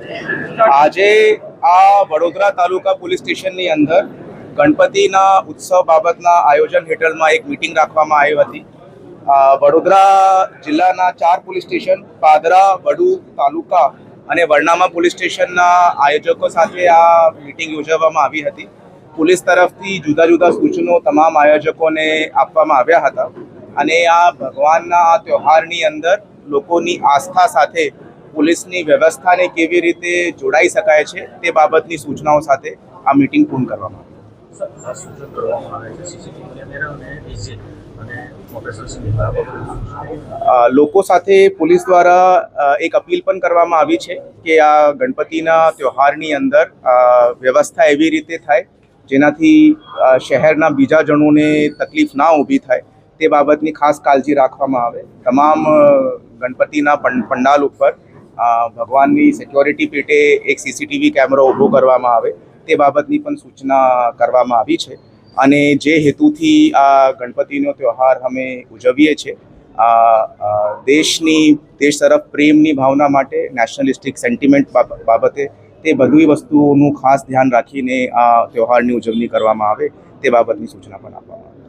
આજે આ વડોદરા તાલુકા પોલીસ સ્ટેશનની અંદર ગણપતિના ઉત્સવ બાબતના આયોજન હેઠળમાં એક મિટિંગ રાખવામાં આવી હતી. વડોદરા જિલ્લાના ચાર પોલીસ સ્ટેશન, પાદરા, વડુ તાલુકા અને વરનામા પોલીસ સ્ટેશનના આયોજકો સાથે આ મિટિંગ યોજવામાં આવી હતી. પોલીસ તરફથી જુદા જુદા સૂચનો તમામ આયોજકોને આપવામાં આવ્યા હતા અને આ ભગવાનના આ તહેવારની અંદર લોકોની આસ્થા સાથે પોલીસની વ્યવસ્થાને કેવી રીતે જોડાઈ શકાય છે તે બાબતની સૂચનાઓ સાથે આ મિટિંગ પૂર્ણ કરવામાં આવી. લોકો સાથે પોલીસ દ્વારા એક અપીલ પણ કરવામાં આવી છે કે આ ગણપતિના તહેવારની અંદર વ્યવસ્થા એવી રીતે થાય જેનાથી શહેરના બીજા જણોને તકલીફ ના ઊભી થાય તે બાબતની ખાસ કાળજી રાખવામાં આવે. તમામ ગણપતિના પંડાલ ઉપર ભગવાનની સિક્યોરિટી પેટે એક સીસીટીવી કેમેરો ઊભો કરવામાં આવે, તે બાબતની પણ સૂચના કરવામાં આવી છે. અને જે હેતુથી આ ગણપતિનો તહેવાર અમે ઉજવીએ છીએ દેશની, દેશ તરફ પ્રેમની ભાવના માટે નેશનલિસ્ટિક સેન્ટિમેન્ટ બાબતે તે બધી વસ્તુઓનું ખાસ ધ્યાન રાખીને આ તહેવારની ઉજવણી કરવામાં આવે, તે બાબતની સૂચના પણ આપવામાં આવી.